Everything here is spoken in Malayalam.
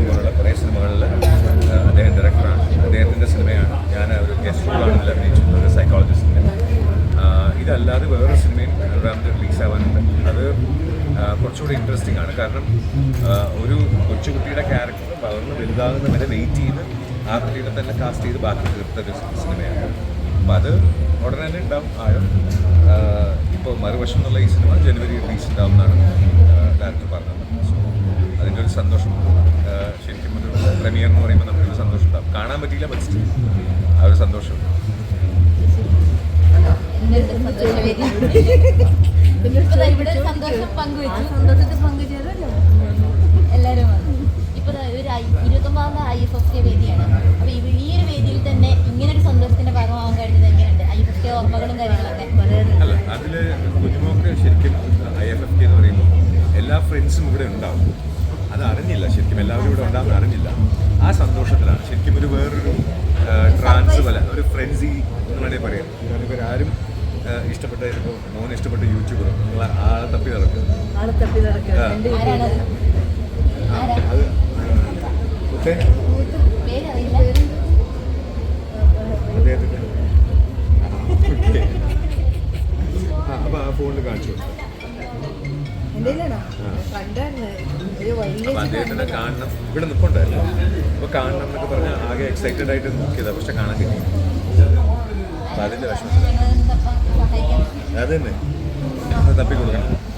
സിനിമകളിൽ കുറേ സിനിമകളിൽ അദ്ദേഹം ഡയറക്ടറാണ് അദ്ദേഹത്തിന്റെ സിനിമയാണ് ഞാൻ ഒരു ഗസ്റ്റ് റോളാണ് അഭിനയിച്ചിട്ടുള്ളത് സൈക്കോളജിസ്റ്റിന്റെ ഇതല്ലാതെ വേറൊരു സിനിമയും രണ്ടാമത്തെ റിലീസ് ആവാനുണ്ട്. അത് കുറച്ചുകൂടി ഇൻട്രസ്റ്റിംഗ് ആണ്. കാരണം ഒരു കൊച്ചുകുട്ടിയുടെ ക്യാരക്ടർ വളർന്ന് വലുതാകുന്ന വരെ വെയിറ്റ് ചെയ്ത് ആ കുട്ടിയുടെ തന്നെ കാസ്റ്റ് ചെയ്ത് ബാക്കി തീർത്തൊരു സിനിമയാണ്. അപ്പം അത് ഉടനെ തന്നെ ഉണ്ടാവും ആഴം ഇപ്പോൾ മറുവശം എന്നുള്ള ഈ സിനിമ ജനുവരി റിലീസ് ഉണ്ടാവുമെന്നാണ് ഡയറക്ടർ പറഞ്ഞത്. സോ അതിന്റെ ഒരു സന്തോഷം. പ്രീമിയർ എന്ന് പറയുമ്പോൾ നമുക്കൊരു സന്തോഷം ഉണ്ടാവും. കാണാൻ പറ്റിയില്ല പക്ഷേ ആ ഒരു സന്തോഷം. അല്ല അതിൽ കുഞ്ഞുമോക്ക് ശരിക്കും ഐ എഫ് എഫ് കെ എന്ന് പറയുമ്പോൾ എല്ലാ ഫ്രണ്ട്സും ഇവിടെ ഉണ്ടാവും. അത് അറിഞ്ഞില്ല. ശരിക്കും എല്ലാവരും ഇവിടെ ഉണ്ടാകുന്ന അറിഞ്ഞില്ല. ആ സന്തോഷത്തിലാണ്. ശരിക്കും ഒരു വേറൊരു ട്രാൻസ് പോലെ ഒരു ഫ്രണ്ട്സി എന്ന് വേണമെങ്കിൽ പറയാം. കാരണം ഇവരാരും ആരും ഇഷ്ടപ്പെട്ട ഇപ്പോൾ മോൻ ഇഷ്ടപ്പെട്ട യൂട്യൂബർ നിങ്ങൾ ആളെ തപ്പി നടക്കും. അത്? അദ്ദേഹത്തിന്റെ അപ്പോൾ ആ ഫോണിൽ കാണിച്ചു കൊടുത്തു. അദ്ദേഹത്തിനെ കാണണം. ഇവിടെ നിൽപ്പുണ്ടായിരുന്നു. അപ്പൊ കാണണം എന്നൊക്കെ പറഞ്ഞാൽ ആകെ എക്സൈറ്റഡ് ആയിട്ട് നോക്കിയതാ. പക്ഷെ കാണാൻ കിട്ടി. അപ്പൊ അതിന്റെ വിഷമം. അത് തന്നെ. തപ്പി കൊടുക്കണം